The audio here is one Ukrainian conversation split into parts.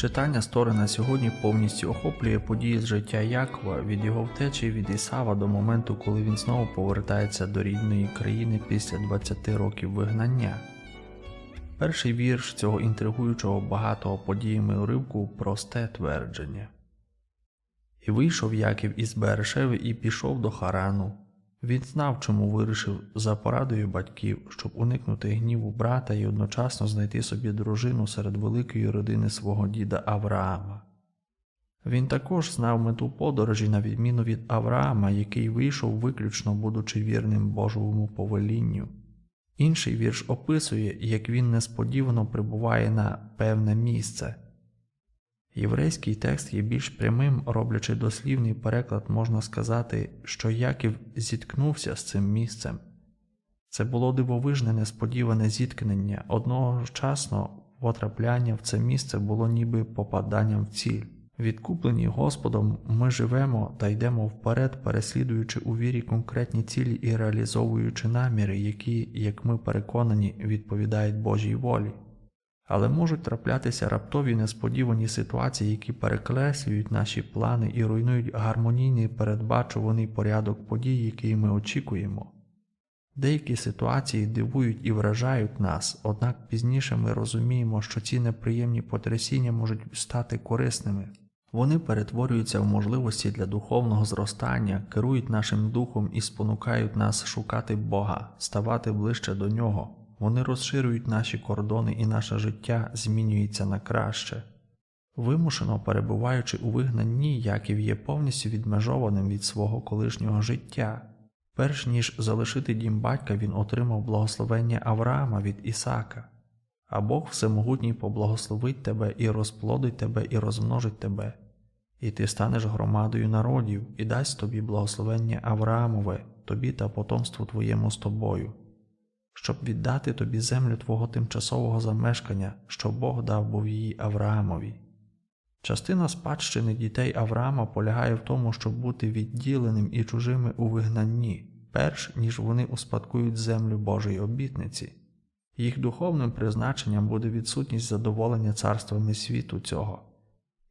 Читання Сторона сьогодні повністю охоплює події з життя Якова від його втечі від Ісава до моменту, коли він знову повертається до рідної країни після 20 років вигнання. Перший вірш цього інтригуючого багатого подіями уривку просте твердження. І вийшов Яків із Берешеви і пішов до Харану. Він знав, чому вирішив за порадою батьків, щоб уникнути гніву брата і одночасно знайти собі дружину серед великої родини свого діда Авраама. Він також знав мету подорожі, на відміну від Авраама, який вийшов виключно будучи вірним Божому повелінню. Інший вірш описує, як він несподівано прибуває на певне місце. Єврейський текст є більш прямим, роблячи дослівний переклад, можна сказати, що Яків зіткнувся з цим місцем. Це було дивовижне несподіване зіткнення, одночасно потрапляння в це місце було ніби попаданням в ціль. Відкуплені Господом, ми живемо та йдемо вперед, переслідуючи у вірі конкретні цілі і реалізовуючи наміри, які, як ми переконані, відповідають Божій волі. Але можуть траплятися раптові несподівані ситуації, які перекреслюють наші плани і руйнують гармонійний передбачуваний порядок подій, який ми очікуємо. Деякі ситуації дивують і вражають нас, однак пізніше ми розуміємо, що ці неприємні потрясіння можуть стати корисними. Вони перетворюються в можливості для духовного зростання, керують нашим духом і спонукають нас шукати Бога, ставати ближче до Нього. Вони розширюють наші кордони і наше життя змінюється на краще. Вимушено перебуваючи у вигнанні, Яків є повністю відмежованим від свого колишнього життя. Перш ніж залишити дім батька, він отримав благословення Авраама від Ісака. А Бог Всемогутній поблагословить тебе і розплодить тебе і розмножить тебе, і ти станеш громадою народів, і дасть тобі благословення Авраамове, тобі та потомству твоєму з тобою щоб віддати тобі землю твого тимчасового замешкання, що Бог дав був її Авраамові. Частина спадщини дітей Авраама полягає в тому, щоб бути відділеним і чужими у вигнанні, перш ніж вони успадкують землю Божої обітниці. Їх духовним призначенням буде відсутність задоволення царствами світу цього,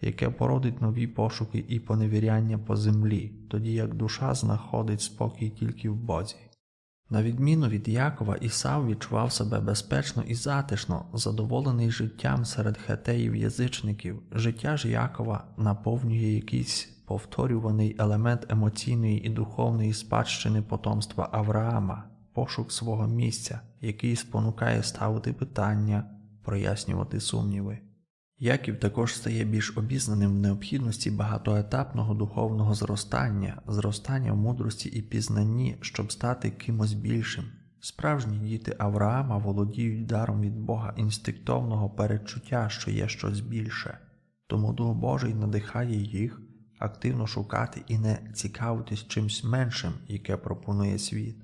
яке породить нові пошуки і поневіряння по землі, тоді як душа знаходить спокій тільки в Бозі. На відміну від Якова, Ісав відчував себе безпечно і затишно, задоволений життям серед хетеїв язичників. Життя ж Якова наповнює якийсь повторюваний елемент емоційної і духовної спадщини потомства Авраама, пошук свого місця, який спонукає ставити питання, прояснювати сумніви. Яків також стає більш обізнаним в необхідності багатоетапного духовного зростання, зростання в мудрості і пізнанні, щоб стати кимось більшим. Справжні діти Авраама володіють даром від Бога інстинктовного передчуття, що є щось більше, тому Дух Божий надихає їх активно шукати і не цікавитись чимсь меншим, яке пропонує світ.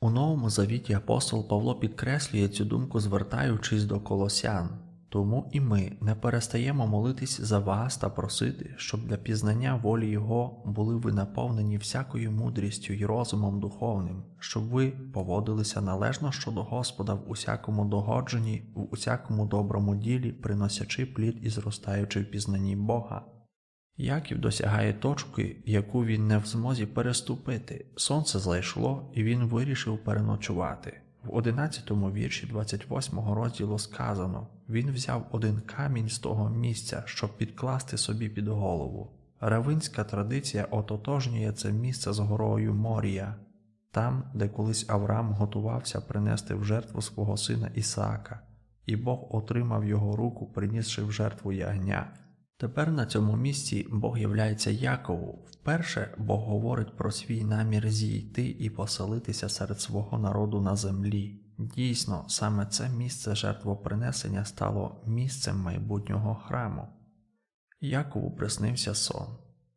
У Новому Завіті апостол Павло підкреслює цю думку, звертаючись до колосян. Тому і ми не перестаємо молитись за вас та просити, щоб для пізнання волі Його були ви наповнені всякою мудрістю й розумом духовним, щоб ви поводилися належно щодо Господа в усякому догодженні, в усякому доброму ділі, приносячи плід і зростаючи в пізнанні Бога. Яків досягає точки, яку він не в змозі переступити. Сонце зайшло, і він вирішив переночувати. В 11 вірші 28 розділу сказано він взяв один камінь з того місця, щоб підкласти собі під голову. Равинська традиція ототожнює це місце з горою Морія, там, де колись Авраам готувався принести в жертву свого сина Ісаака, і Бог отримав його руку, принісши в жертву ягня. Тепер на цьому місці Бог являється Якову. Вперше Бог говорить про свій намір зійти і поселитися серед свого народу на землі. Дійсно, саме це місце жертвопринесення стало місцем майбутнього храму. Якову приснився сон.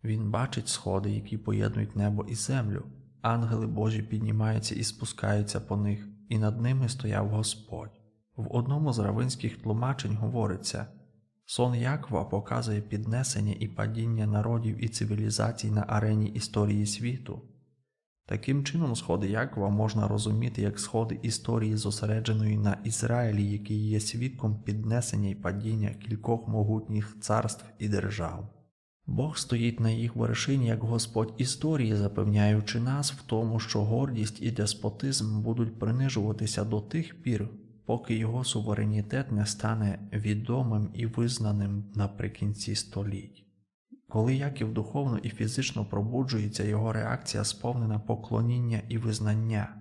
Він бачить сходи, які поєднують небо і землю. Ангели Божі піднімаються і спускаються по них, і над ними стояв Господь. В одному з равинських тлумачень говориться. Сон Якова показує піднесення і падіння народів і цивілізацій на арені історії світу. Таким чином, сходи Якова можна розуміти як сходи історії, зосередженої на Ізраїлі, який є свідком піднесення і падіння кількох могутніх царств і держав. Бог стоїть на їх вершині як Господь історії, запевняючи нас в тому, що гордість і деспотизм будуть принижуватися до тих пір, поки його суверенітет не стане відомим і визнаним наприкінці століть. Коли Яків духовно і фізично пробуджується, його реакція сповнена поклоніння і визнання.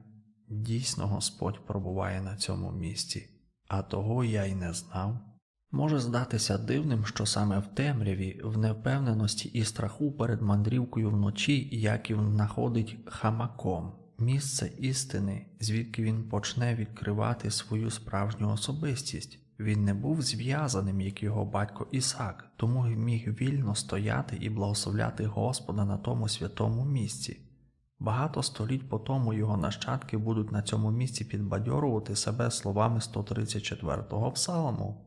Дійсно, Господь пробуває на цьому місці, а того я й не знав. Може здатися дивним, що саме в темряві, в невпевненості і страху перед мандрівкою вночі Яків знаходить хамаком, місце істини, звідки він почне відкривати свою справжню особистість. Він не був зв'язаним, як його батько Ісак, тому міг вільно стояти і благословляти Господа на тому святому місці. Багато століть по тому його нащадки будуть на цьому місці підбадьорувати себе словами 134-го псалму.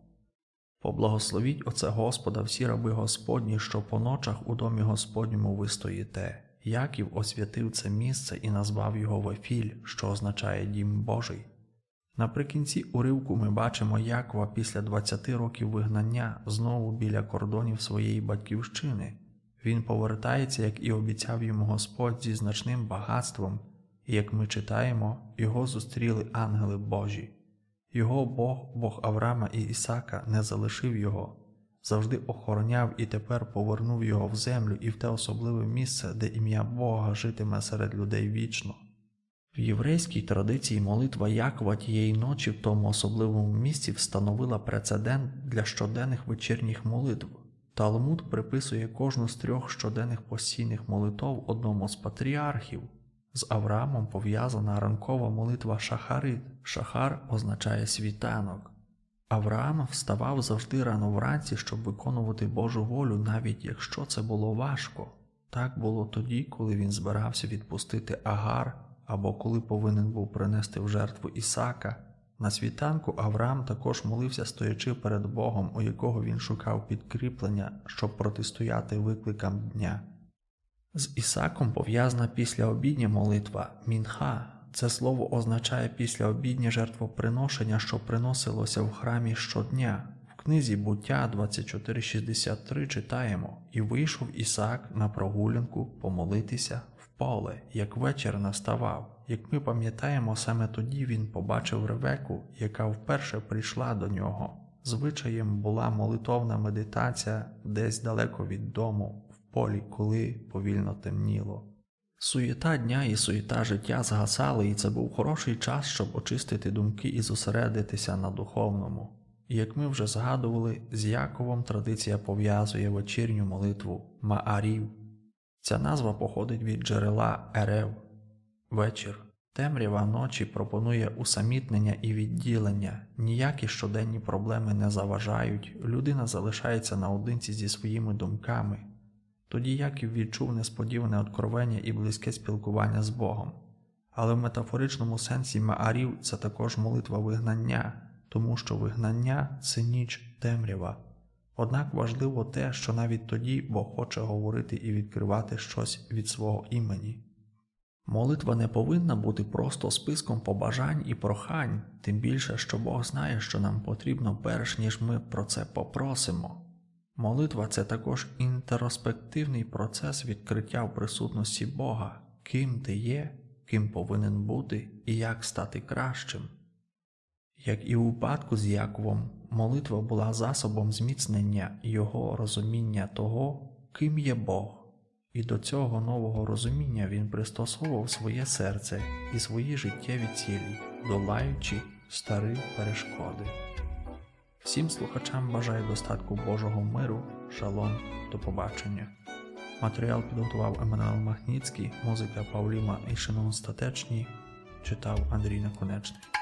Поблагословіть оце Господа всі раби Господні, що по ночах у домі Господньому ви стоїте. Яків освятив це місце і назвав його Вефіль, що означає Дім Божий. Наприкінці уривку ми бачимо Якова після 20 років вигнання знову біля кордонів своєї батьківщини. Він повертається, як і обіцяв йому Господь, зі значним багатством, і як ми читаємо, його зустріли ангели Божі. Його Бог, Бог Авраама і Ісака, не залишив його, завжди охороняв і тепер повернув його в землю і в те особливе місце, де ім'я Бога житиме серед людей вічно. В єврейській традиції молитва Якова тієї ночі в тому особливому місці встановила прецедент для щоденних вечірніх молитв. Талмуд приписує кожну з трьох щоденних постійних молитов одному з патріархів. З Авраамом пов'язана ранкова молитва Шахарит. Шахар означає світанок. Авраам вставав завжди рано вранці, щоб виконувати Божу волю, навіть якщо це було важко. Так було тоді, коли він збирався відпустити Агар або коли повинен був принести в жертву Ісака. На світанку Авраам також молився, стоячи перед Богом, у якого він шукав підкріплення, щоб протистояти викликам дня. З Ісаком пов'язана післяобідня молитва мінха. Це слово означає післяобіднє жертвоприношення, що приносилося в храмі щодня. В книзі буття 2463 читаємо І вийшов Ісак на прогулянку помолитися в поле, як вечір наставав. Як ми пам'ятаємо, саме тоді він побачив Ревеку, яка вперше прийшла до нього. Звичаєм була молитовна медитація десь далеко від дому, в полі, коли повільно темніло. Суєта дня і суєта життя згасали, і це був хороший час, щоб очистити думки і зосередитися на духовному. Як ми вже згадували, з Яковом традиція пов'язує вечірню молитву Маарів. Ця назва походить від джерела Ерев вечір. Темрява ночі пропонує усамітнення і відділення, ніякі щоденні проблеми не заважають, людина залишається наодинці зі своїми думками. Тоді Яків відчув несподіване откровення і близьке спілкування з Богом. Але в метафоричному сенсі Маарів це також молитва вигнання, тому що вигнання це ніч темрява. Однак важливо те, що навіть тоді Бог хоче говорити і відкривати щось від свого імені. Молитва не повинна бути просто списком побажань і прохань, тим більше, що Бог знає, що нам потрібно перш ніж ми про це попросимо. Молитва це також інтероспективний процес відкриття в присутності Бога, ким ти є, ким повинен бути і як стати кращим. Як і у випадку з Яковом, молитва була засобом зміцнення його розуміння того, ким є Бог. І до цього нового розуміння він пристосовував своє серце і свої життєві цілі, долаючи старі перешкоди. Всім слухачам бажаю достатку Божого миру, шалом, до побачення. Матеріал підготував Еммануел Махніцький, музика Павліма і Шинон Статечній, читав Андрій Наконечний.